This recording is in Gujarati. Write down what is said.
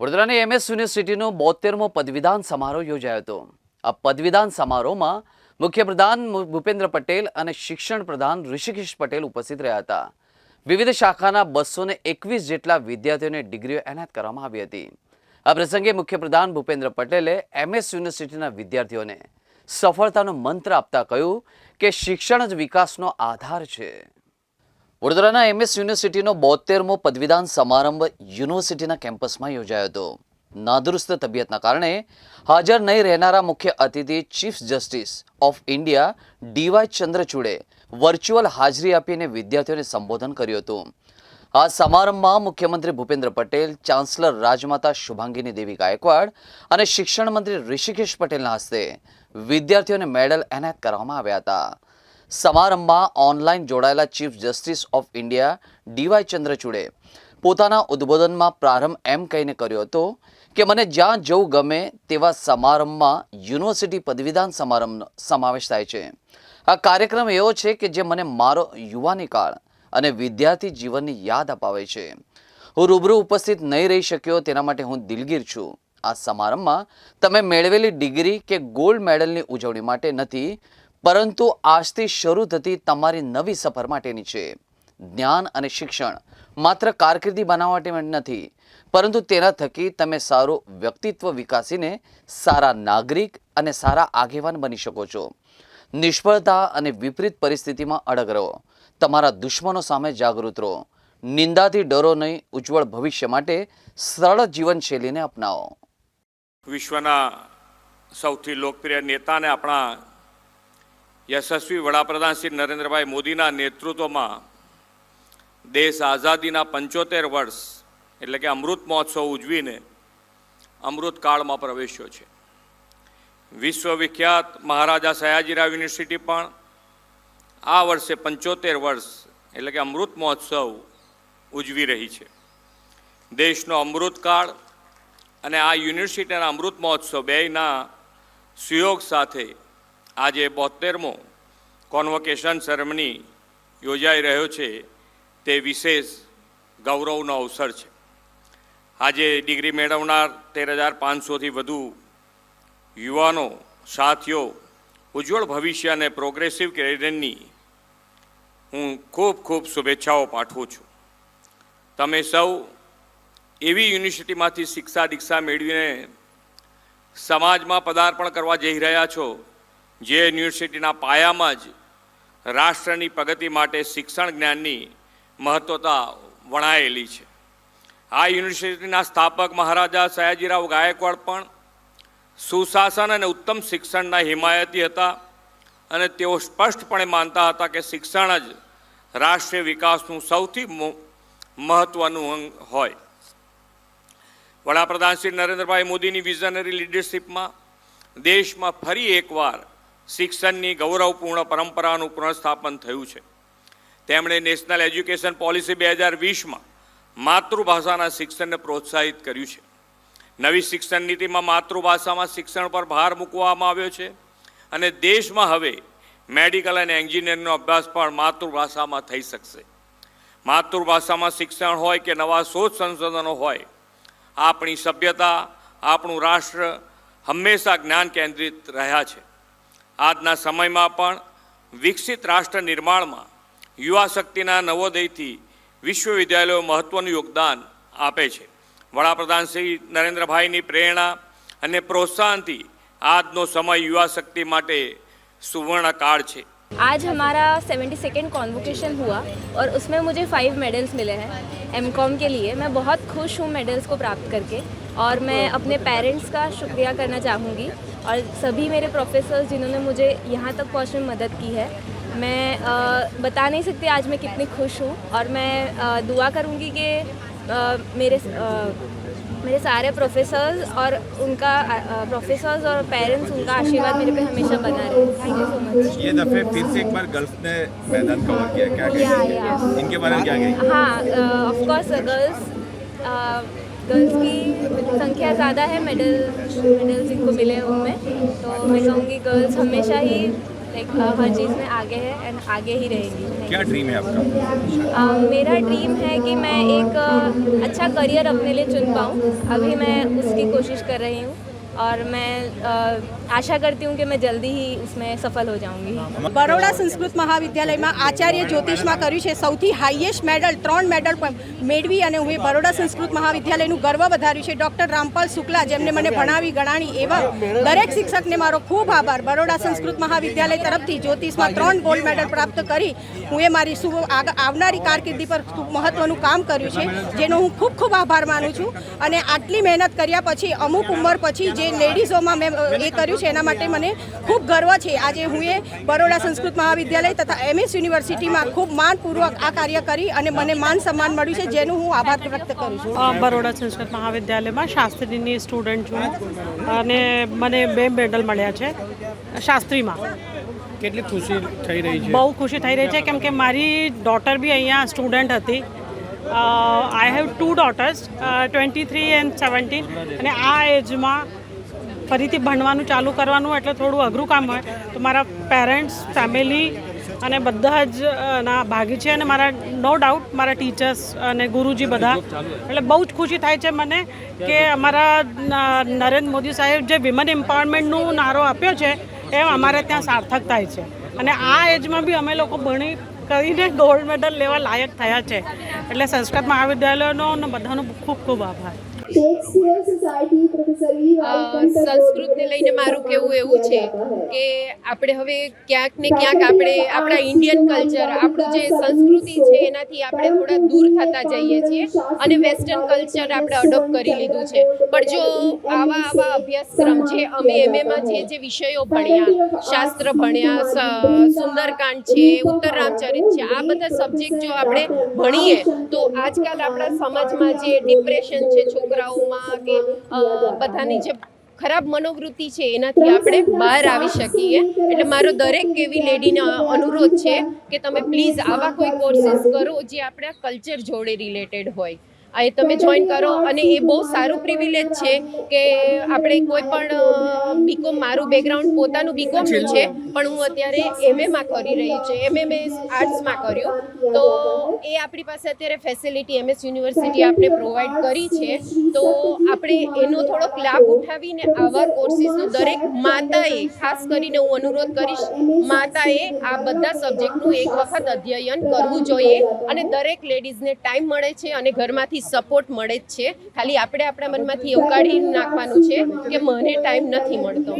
વડોદરાની એમએસ યુનિવર્સિટીનો બોતેરમો પદવીદાન સમારોહ યોજાયો હતો. આ પદવીદાન સમારોહમાં મુખ્યપ્રધાન ભૂપેન્દ્ર પટેલ અને શિક્ષણ પ્રધાન ઋષિકેશ પટેલ ઉપસ્થિત રહ્યા હતા. વિવિધ શાખાના બસો એકવીસ જેટલા વિદ્યાર્થીઓને ડિગ્રીઓ એનાયત કરવામાં આવી હતી. આ પ્રસંગે મુખ્યપ્રધાન ભૂપેન્દ્ર પટેલે એમએસ યુનિવર્સિટીના વિદ્યાર્થીઓને સફળતાનો મંત્ર આપતા કહ્યું કે શિક્ષણ જ વિકાસનો આધાર છે. વડોદરાના એમએસ યુનિવર્સિટીનો બોતેરમો પદવીદાન સમારંભ યુનિવર્સિટીના કેમ્પસમાં યોજાયો હતો. નાદુરુસ્ત તબિયતના કારણે હાજર નહીં રહેનારા મુખ્ય અતિથિ chief justice of India D Y ચંદ્રચૂડે virtual હાજરી આપીને વિદ્યાર્થીઓને સંબોધન કર્યું હતું. આ સમારંભમાં મુખ્યમંત્રી ભૂપેન્દ્ર પટેલ ચાન્સલર રાજમાતા શુભાંગીની દેવી ગાયકવાડ અને શિક્ષણ મંત્રી ઋષિકેશ પટેલના હસ્તે વિદ્યાર્થીઓને મેડલ એનાયત કરવામાં આવ્યા હતા. સમારંભમાં ઓનલાઈન જોડાયેલા chief justice of India D Y ચંદ્રચૂડે પોતાના ઉદ્બોધનમાં પ્રારંભ એમ કહીને કર્યો હતો કે મને જ્યાં જવું ગમે તેવા સમારંભમાં યુનિવર્સિટી પદવીદાન સમારંભનો સમાવેશ થાય છે. આ કાર્યક્રમ એવો છે કે જે મને મારો યુવાની કાળ અને વિદ્યાર્થી જીવનની યાદ અપાવે છે. હું રૂબરૂ ઉપસ્થિત નહીં રહી શક્યો તેના માટે હું દિલગીર છું. આ સમારંભમાં તમે મેળવેલી ડિગ્રી કે ગોલ્ડ મેડલની ઉજવણી માટે નથી પરંતુ આજથી શરૂ થતી તમારી નવી સફર માટેની છે. જ્ઞાન અને શિક્ષણ માત્ર કારકિર્દી બનાવવા માટે નથી, પરંતુ તેના થકી તમે સારું વ્યક્તિત્વ વિકાસીને સારા નાગરિક અને સારા આગેવાન બની શકો છો. નિષ્ફળતા અને વિપરીત પરિસ્થિતિમાં અડગ રહો. તમારા દુશ્મનો સામે જાગૃત રહો. નિંદાથી ડરો નહીં, ઉજ્જવળ ભવિષ્ય માટે સરળ જીવનશૈલીને અપનાવો. વિશ્વના સૌથી લોકપ્રિય નેતા અને આપણા યશસ્વી વડાપ્રધાન શ્રી નરેન્દ્રભાઈ મોદીના નેતૃત્વમાં દેશ આઝાદીના પંચોતેર વર્ષ, એટલે કે અમૃત મહોત્સવ ઉજવીને અમૃતકાળમાં પ્રવેશ્યો છે. વિશ્વવિખ્યાત મહારાજા સયાજીરાવ યુનિવર્સિટી પણ આ વર્ષે પંચોતેર વર્ષ, એટલે કે અમૃત મહોત્સવ ઉજવી રહી છે. દેશનો અમૃતકાળ અને આ યુનિવર્સિટીના અમૃત મહોત્સવ બેયના સુયોગ સાથે આજે બોતેરમો કોન્વોકેશન સેરેમની યોજાઈ રહ્યો છે. તે વિશેષ ગૌરવનો અવસર છે. આજે ડિગ્રી મેળવનાર તેર હજાર પાંચસોથી વધુ યુવાનો, સાથીઓ, ઉજ્જવળ ભવિષ્ય અને પ્રોગ્રેસિવ કેરિયરની હું ખૂબ ખૂબ શુભેચ્છાઓ પાઠવું છું. તમે સૌ એવી યુનિવર્સિટીમાંથી શિક્ષા દીક્ષા મેળવીને સમાજમાં પદાર્પણ કરવા જઈ રહ્યા છો જે યુનિવર્સિટીના પાયામાં જ રાષ્ટ્રની પ્રગતિ માટે શિક્ષણ જ્ઞાનની મહત્વતા વણાયેલી છે. આ યુનિવર્સિટીના સ્થાપક મહારાજા સયાજીરાવ ગાયકવાડ પણ સુશાસન અને ઉત્તમ શિક્ષણના હિમાયતી હતા અને તેઓ સ્પષ્ટપણે માનતા હતા કે શિક્ષણ જ રાષ્ટ્રીય વિકાસનું સૌથી મહત્વનું અંગ હોય. વડાપ્રધાન શ્રી નરેન્દ્રભાઈ મોદીની વિઝનરી લીડરશિપમાં દેશમાં ફરી એકવાર શિક્ષણની ગૌરવપૂર્ણ પરંપરાનું પુનઃસ્થાપન થયું છે. તેમણે નેશનલ એજ્યુકેશન પોલિસી બે હજાર વીસમાં માતૃભાષાના શિક્ષણને પ્રોત્સાહિત કર્યું છે. નવી શિક્ષણ નીતિમાં માતૃભાષામાં શિક્ષણ પર ભાર મૂકવામાં આવ્યો છે અને દેશમાં હવે મેડિકલ અને એન્જિનિયરિંગનો અભ્યાસ પણ માતૃભાષામાં થઈ શકશે. માતૃભાષામાં શિક્ષણ હોય કે નવા શોધ સંશોધનો હોય, આપણી સભ્યતા, આપણું રાષ્ટ્ર હંમેશા જ્ઞાન કેન્દ્રિત રહ્યા છે. આજના સમયમાં પણ વિકસિત રાષ્ટ્ર નિર્માણમાં યુવા શક્તિના નવોદયથી વિશ્વવિદ્યાલયો મહત્ત્વનું યોગદાન આપે છે વડાપ્રધાન શ્રી નરેન્દ્રભાઈની પ્રેરણા અને પ્રોત્સાહનથી આજનો સમય યુવા શક્તિ માટે સુવર્ણ કાળ છે आज हमारा सेवेंटी सेकेंड कॉन्वोकेशन हुआ और उसमें मुझे फाइव मेडल्स मिले हैं एम कॉम के लिए मैं बहुत खुश हूँ मेडल्स को प्राप्त करके और मैं अपने पेरेंट्स का शुक्रिया करना चाहूँगी और सभी मेरे प्रोफेसर्स जिन्होंने मुझे यहाँ तक पहुँचने में मदद की है मैं अ, बता नहीं सकती आज मैं कितनी खुश हूँ और मैं अ, दुआ करूँगी कि मेरे अ, मेरे सारे प्रोफेसर्स और उनका प्रोफेसर्स और पेरेंट्स उनका आशीर्वाद मेरे पे हमेशा बना रहे। थैंक यू सो मच ये दफे फिर से एक बार गर्ल्स ने मैदान कवर किया क्या या, या। इनके बारे में क्या हाँ ऑफकोर्स गर्ल्स गर्ल्स की संख्या ज़्यादा है मेडल मेडल जिनको मिले हैं उनमें। तो मैं कहूँगी गर्ल्स हमेशा ही लाइक हर चीज़ में आगे है एंड आगे ही रहेगी। क्या ड्रीम है आपका? आ, मेरा ड्रीम है कि मैं एक अच्छा करियर अपने लिए चुन पाऊँ। अभी मैं उसकी कोशिश कर रही हूँ और मैं अ, आशा करती हूँ कि मैं जल्दी ही उसमें सफल हो जाऊँगी બરોડા સંસ્કૃત મહાવિદ્યાલયમાં આચાર્ય જ્યોતિષમાં કર્યું છે સૌથી હાઈએસ્ટ મેડલ ત્રણ મેડલ પણ મેળવી અને હું બરોડા સંસ્કૃત મહાવિદ્યાલયનું ગર્વ વધાર્યું છે ડૉક્ટર રામપાલ શુક્લા જેમને મને ભણાવી ગણાણી એવા દરેક શિક્ષકને મારો ખૂબ આભાર બરોડા સંસ્કૃત મહાવિદ્યાલય તરફથી જ્યોતિષમાં ત્રણ ગોલ્ડ મેડલ પ્રાપ્ત કરી હું એ મારી શું આગ- આવનારી કારકિર્દી પર ખૂબ મહત્ત્વનું કામ કર્યું છે જેનો હું ખૂબ ખૂબ આભાર માનું છું અને આટલી મહેનત કર્યા પછી અમુક ઉંમર પછી જે લેડીઝોમાં મેં અ, એ કર્યું છે એના માટે મને ખૂબ ગર્વ છે. આજે હું એ બરોડા સંસ્કૃત મહાવિદ્યાલય તથા એમએસ યુનિવર્સિટીમાં ખૂબ માનપૂર્વક આ કાર્ય કરી અને મને માન સન્માન મળ્યું છે જેનું હું આભાર વ્યક્ત કરું છું. બરોડા સંસ્કૃત મહાવિદ્યાલયમાં શાસ્ત્રીની સ્ટુડન્ટ છું. અને મને બે મેડલ મળ્યા છે શાસ્ત્રીમાં. કેટલી ખુશી થઈ રહી છે? બહુ ખુશી થઈ રહી છે કેમ કે મારી ડોટર બી અહીંયા સ્ટુડન્ટ હતી. I have two daughters twenty three and seventeen અને આ એજમાં ફરીથી ભણવાનું ચાલુ કરવાનું એટલે થોડું અઘરું કામ હોય, તો મારા પેરેન્ટ્સ ફેમિલી અને બધા જ ના ભાગી છે અને મારા નો ડાઉટ મારા ટીચર્સ અને ગુરુજી બધા. એટલે બહુ જ ખુશી થાય છે મને કે અમારા નરેન્દ્ર મોદી સાહેબ જે વિમન એમ્પાવરમેન્ટનું નારો આપ્યો છે એ અમારે ત્યાં સાર્થક થાય છે. અને આ એજમાં બી અમે લોકો ભણી કરીને ગોલ્ડ મેડલ લેવા લાયક થયા છે. એટલે સંસ્કૃત મહાવિદ્યાલયનો બધાનો ખૂબ ખૂબ આભાર. વી અ, સંસ્કૃતને લઈને મારું કેવું એવું છે કે આપણે હવે ક્યાંક ને ક્યાંક આપણે આપણા ઇન્ડિયન કલ્ચર આપણું જે સંસ્કૃતિ છે એનાથી આપણે થોડા દૂર થતા જઈએ છીએ અને વેસ્ટર્ન કલ્ચર આપણે અડોપ્ટ કરી લીધું છે. પણ જો આવા આવા અભ્યાસક્રમ જે અમે એમએમાં જે જે વિષયો ભણ્યા શાસ્ત્ર ભણ્યા સુંદરકાંડ છે ઉત્તર રામચરિત છે આ બધા સબ્જેક્ટ જો આપણે ભણીએ તો આજકાલ આપણા સમાજમાં જે ડિપ્રેશન છે છોકરાઓમાં કે બધાની જે ખરાબ મનોવૃત્તિ છે એનાથી આપણે બહાર આવી શકીએ. એટલે મારો દરેક એવી લેડીને અનુરોધ છે કે તમે પ્લીઝ આવા કોઈ કોર્સીસ કરો જે આપણા કલ્ચર જોડે રિલેટેડ હોય. એ તમે જોઈન કરો અને એ બહુ સારું પ્રિવિલેજ છે કે આપણે કોઈ પણ બીકોમ મારું બેકગ્રાઉન્ડ પોતાનું બીકોમનું છે, પણ હું અત્યારે એમએમાં કરી રહી છું એમએમએ આર્ટ્સમાં કર્યું. તો એ આપણી પાસે અત્યારે ફેસિલિટી એમએસ યુનિવર્સિટી આપણે પ્રોવાઈડ કરી છે. તો આપણે એનો થોડોક લાભ ઉઠાવીને આવા કોર્સીસનું દરેક માતાએ, ખાસ કરીને હું અનુરોધ કરીશ, માતાએ આ બધા સબ્જેક્ટનું એક વખત અધ્યયન કરવું જોઈએ અને દરેક લેડીઝને ટાઈમ મળે છે અને ઘરમાંથી સપોર્ટ મળે જ છે. ખાલી આપણે આપણા મનમાંથી ઉકાળી નાખવાનું છે કે મને ટાઈમ નથી મળતો.